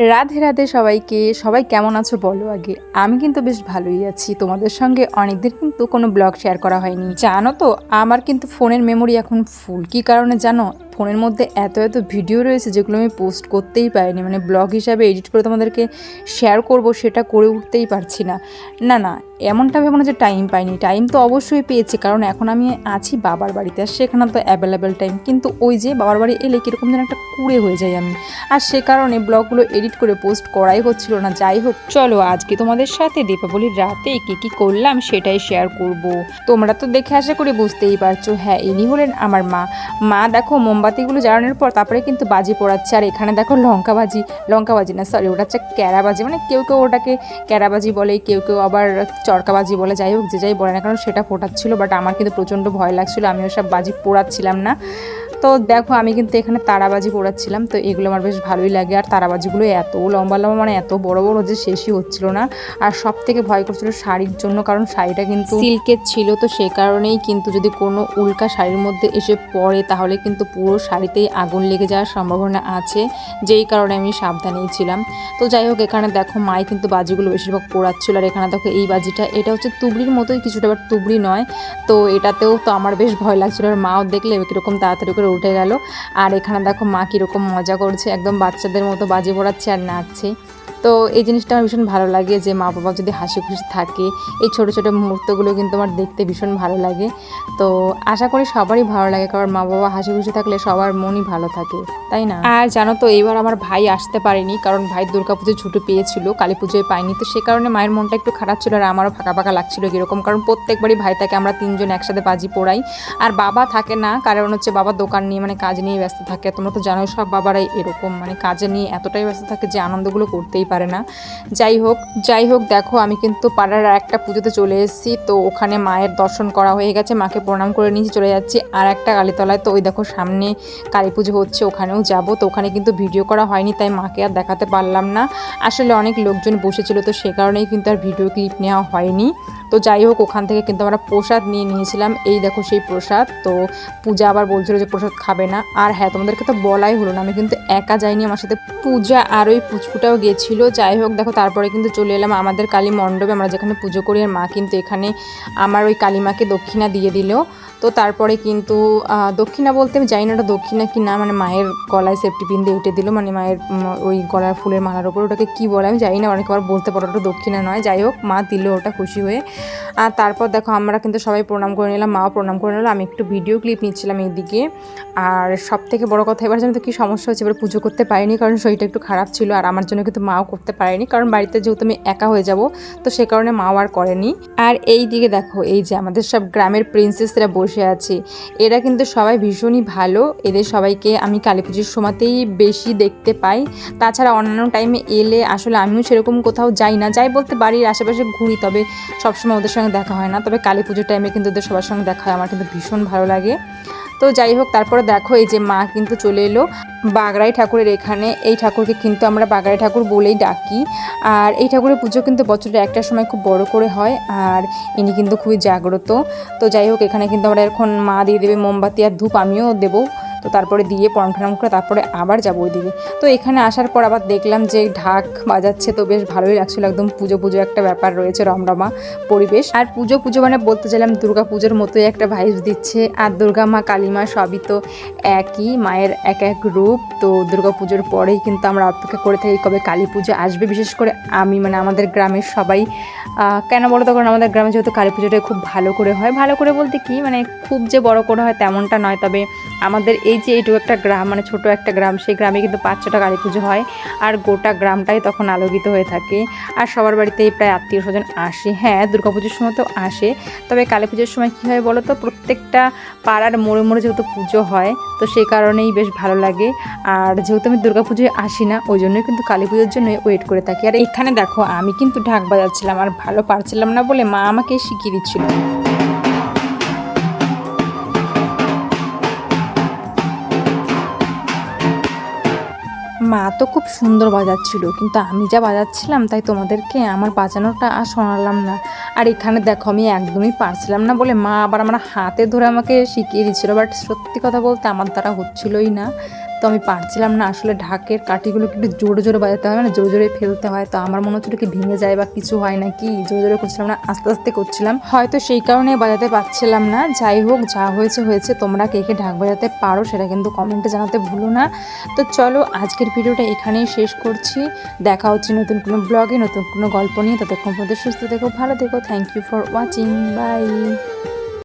রাধে রাধে সবাইকে। সবাই কেমন আছো বলো আগে। আমি কিন্তু বেশ ভালোই আছি। তোমাদের সঙ্গে অনেকদিন কিন্তু কোনো ব্লগ শেয়ার করা হয়নি। জানো তো, আমার কিন্তু ফোনের মেমোরি এখন ফুল কী কারণে জানো? ফোনের মধ্যে এত এত ভিডিও রয়েছে যেগুলো আমি পোস্ট করতেই পারিনি। মানে ব্লগ হিসাবে এডিট করে তোমাদেরকে শেয়ার করব সেটা করে উঠতেই পারছি না। না না, এমনটা ভেবো না যে টাইম পাইনি। টাইম তো অবশ্যই পেয়েছি, কারণ এখন আমি আছি বাবার বাড়িতে আর সেখানে তো অ্যাভেলেবেল টাইম কিন্তু ওই যে বাবার বাড়ি এলে কীরকম যেন একটা কুড়ে হয়ে যাই আমি। আর সে কারণে ব্লগগুলো এডিট করে পোস্ট করাই হচ্ছিল না। যাই হোক, চলো আজকে তোমাদের সাথে দীপাবলির রাতে কী কী করলাম সেটাই শেয়ার করব। তোমরা তো দেখে আশা করি বুঝতেই পারছ। হ্যাঁ ইনি হলেন আমার মা। মা দেখো মোমবাতিগুলো জ্বালানোর পর তারপরে কিন্তু বাজি পোড়াচ্ছে। আর এখানে দেখো লঙ্কা বাজি লঙ্কা বাজি না সরি ওটা হচ্ছে ক্যারাবাজি। মানে কেউ কেউ ওটাকে ক্যারাবাজি বলে, কেউ কেউ আবার চরকাবাজি বলে, যাই হোক, যে যাই বলে না কারণ সেটা ফোটাচ্ছিল বাট আমার কিন্তু প্রচণ্ড ভয় লাগছিল আমি ওসব বাজি পোড়াচ্ছিলাম না। তো দেখো, আমি কিন্তু এখানে তারাবাজি পোড়াচ্ছিলাম, তো এগুলো আমার বেশ ভালোই লাগে। আর তারাবাজিগুলো এত লম্বা লম্বা মানে এত বড় বড় যে শেষই হচ্ছিল না। আর সব থেকে ভয় করছিল শাড়ির জন্য, কারণ শাড়িটা কিন্তু সিল্কের ছিল, তো সে কারণেই কিন্তু যদি কোনো উল্কা শাড়ির মধ্যে এসে পড়ে, তাহলে কিন্তু পুরো শাড়িতেই আগুন লেগে যাওয়ার সম্ভাবনা আছে, যেই কারণে আমি সাবধানেই ছিলাম। তো যাই হোক, এখানে দেখো মাই কিন্তু বাজিগুলো বেশিরভাগ পোড়াচ্ছিল, আর এখানে দেখো এই বাজিটা, এটা হচ্ছে তুবড়ির মতোই কিছুটা আবার তুবড়ি নয়। তো এটাতেও তো আমার বেশ ভয় লাগছিল, আর মাও দেখলে কীরকম তাড়াতাড়ি করে উঠে গেল। আর এখানে দেখো মা কীরকম মজা করছে, একদম বাচ্চাদের মতো বাজি পোড়াচ্ছে আর নাচছে। তো এই জিনিসটা আমার ভীষণ ভালো লাগে যে মা বাবা যদি হাসি খুশি থাকে, এই ছোটো ছোটো মুহূর্তগুলো কিন্তু আমার দেখতে ভীষণ ভালো লাগে। তো আশা করি সবারই ভালো লাগে, কারণ মা বাবা হাসি খুশি থাকলে সবার মনই ভালো থাকে, তাই না? আর জানো তো, এইবার আমার ভাই আসতে পারেনি, কারণ ভাই দুর্গাপুজোর ছুটি পেয়েছিল, কালী পুজোয় পায়নি। তো সে কারণে মায়ের মনটা একটু খারাপ ছিল আর আমারও ফাঁকা ফাঁকা লাগছিল এরকম, কারণ প্রত্যেকবারই ভাই থাকে, আমরা তিনজন একসাথে বাজি পোড়াই। আর বাবা থাকে না, কারণ হচ্ছে বাবা দোকান নিয়ে মানে কাজ নিয়ে ব্যস্ত থাকে। তোমরা তো জানোই, সব বাবারাই এরকম মানে কাজে নিয়ে এতটাই ব্যস্ত থাকে যে আনন্দগুলো করতেই পারে না। যাই হোক যাই হোক, দেখো, আমি কিন্তু পাড়ার আর একটা পুজোতে চলে এসেছি। তো ওখানে মায়ের দর্শন করা হয়ে গেছে, মাকে প্রণাম করে নিয়ে চলে যাচ্ছি। আর একটা কালীতলায় তো ওই দেখো, সামনে কালী পুজো হচ্ছে, ওখানেও যাব। তো ওখানে কিন্তু ভিডিও করা হয়নি, তাই মাকে আর দেখাতে পারলাম না। আসলে অনেক লোকজন বসেছিল, তো সে কারণেই কিন্তু আর ভিডিও ক্লিপ নেওয়া হয়নি। তো যাই হোক, ওখান থেকে কিন্তু আমরা প্রসাদ নিয়ে নিয়েছিলাম। এই দেখো, সেই প্রসাদ। তো পূজা আবার বলছিল যে প্রসাদ খাবে না। আর হ্যাঁ তোমাদেরকে তো বলাই হলো না, আমি কিন্তু একা যাইনি আমার সাথে। পূজা আর ওই পুচকুটাও গেছিল। যাই হোক, দেখো, তারপরে কিন্তু চলে এলাম আমাদের কালী মণ্ডপে। আমরা যেখানে পুজো করি আর মা কিন্তু এখানে আমার ওই কালী মাকে দক্ষিণা দিয়ে দিল। তো তারপরে কিন্তু দক্ষিণা বলতে আমি জানি না ওটা দক্ষিণা কি না মানে মায়ের গলায় সেফটি পিন দিয়ে উঠে দিল মানে মায়ের ওই গলার ফুলের মালার ওপর ওটাকে কি বলে আমি জানি না অনেকবার বলতে পারো ওটা দক্ষিণা নয়, যাই হোক, মা দিল ওটা খুশি হয়ে। আর তারপর দেখো আমরা কিন্তু সবাই প্রণাম করে নিলাম, মাও প্রণাম করে নিলাম আমি একটু ভিডিও ক্লিপ নিচ্ছিলাম এইদিকে আর সব থেকে বড় কথা এবার জানি তো কী সমস্যা হচ্ছে, এবার পুজো করতে পারিনি, কারণ শরীরটা একটু খারাপ ছিল, আর আমার জন্য কিন্তু মাও করতে পারেনি, কারণ বাড়িতে যেহেতু আমি একা হয়ে যাব, তো সে কারণে মাও আর করেনি। আর এই দিকে দেখো, এই যে আমাদের সব গ্রামের প্রিন্সেসরা বসে আছে। এরা কিন্তু সবাই ভীষণই ভালো। এদের সবাইকে আমি কালী পুজোর সময়তেই বেশি দেখতে পাই। তাছাড়া অন্যান্য টাইমে এলে আসলে আমিও সেরকম কোথাও যাই না। যাই বলতে বাড়ির আশেপাশে ঘুরি, তবে সবসময় ওদের সঙ্গে দেখা হয় না। তবে কালী পুজোর টাইমে কিন্তু ওদের সবার সঙ্গে দেখা হয়। আমার কিন্তু ভীষণ ভালো লাগে। তো যাই হোক, তারপরে দেখো, এই যে মা কিন্তু চলে এলো। বাগড়াই ঠাকুরের এখানে। এই ঠাকুরকে কিন্তু আমরা বাগড়াই ঠাকুর বলেই ডাকি। আর এই ঠাকুরের পুজো কিন্তু বছরের একটা সময় খুব বড় করে হয় আর ইনি কিন্তু খুবই জাগ্রত। তো যাই হোক, এখানে কিন্তু আমরা এখন মা দিয়ে দেবে মোমবাতি আর ধূপ আমিও দেবো। তো তারপরে দিয়ে প্রণাম টনাম করে তারপরে আবার যাব ওইদিকে। তো এখানে আসার পর আবার দেখলাম যে ঢাক বাজাচ্ছে, তো বেশ ভালোই লাগছিল। একদম পুজো পুজো একটা ব্যাপার রয়েছে, রমরমা পরিবেশ। আর পুজো পুজো মানে বলতে চাইলাম দুর্গা পুজোর মতোই একটা ভাইস দিচ্ছে। আর দুর্গা মা কালী মা সবই তো একই, মায়ের এক এক রূপ। তো দুর্গা পুজোর পরেই কিন্তু আমরা অপেক্ষা করে থাকি কবে কালী পুজো আসবে। বিশেষ করে আমি মানে আমাদের গ্রামের সবাই কেন বলো তো? কারণ আমাদের গ্রামে যেহেতু কালী পুজোটা খুব ভালো করে হয়। ভালো করে বলতে কি? মানে খুব যে বড় করে হয় তেমনটা নয়। তবে আমাদের এই যে এইটুকু একটা গ্রাম মানে ছোট একটা গ্রাম, সেই গ্রামে কিন্তু পাঁচ ছটা কালী পুজো হয় আর গোটা গ্রামটাই তখন আলোকিত হয়ে থাকে। আর সবার বাড়িতেই প্রায় আত্মীয় স্বজন আসে। হ্যাঁ দুর্গাপুজোর সময় তো আসে। তবে কালী পুজোর সময় কী হয় বলো তো প্রত্যেকটা পাড়ার মোড়ে মোড়ে যেহেতু পুজো হয়, তো সেই কারণেই বেশ ভালো লাগে। আর যেহেতু আমি দুর্গাপুজোয় আসি না, ওই জন্যই কিন্তু কালী পুজোর জন্যই ওয়েট করে থাকি। আর এখানে দেখো, আমি কিন্তু ঢাক বাজাচ্ছিলাম, আর ভালো পারছিলাম না বলে মা আমাকে শিখিয়ে দিচ্ছিল। মা তো খুব সুন্দর বাজাচ্ছিল, কিন্তু আমি যা বাজাচ্ছিলাম তাই তোমাদেরকে আমার বাজানোটা আর শোনালাম না। আর এখানে দেখো, আমি একদমই পারছিলাম না বলে মা আবার আমার হাতে ধরে আমাকে শিখিয়ে দিচ্ছিল বাট সত্যি কথা বলতে আমার দ্বারা হচ্ছিলই না। তো আমি পারছিলাম না। আসলে ঢাকের কাঠিগুলোকে একটু জোরে জোরে বাজাতে হয় মানে জোরে জোরে ফেলতে হয়। তো আমার মনে হচ্ছিল কি ভেঙে যায় বা কিছু হয় না কি জোরে জোরে করছিলাম না, আস্তে আস্তে করছিলাম। হয়তো সেই কারণে বাজাতে পারছিলাম না। যাই হোক, যা হয়েছে হয়েছে। তোমরা কে কে ঢাক বাজাতে পারো সেটা কিন্তু কমেন্টে জানাতে ভুলো না। তো চলো, আজকের ভিডিওটা এখানেই শেষ করছি। দেখা হচ্ছে নতুন কোনো ব্লগে নতুন কোনো গল্প নিয়ে। ততক্ষণ পর্যন্ত সুস্থ থেকো, ভালো থেকো। Thank you for watching bye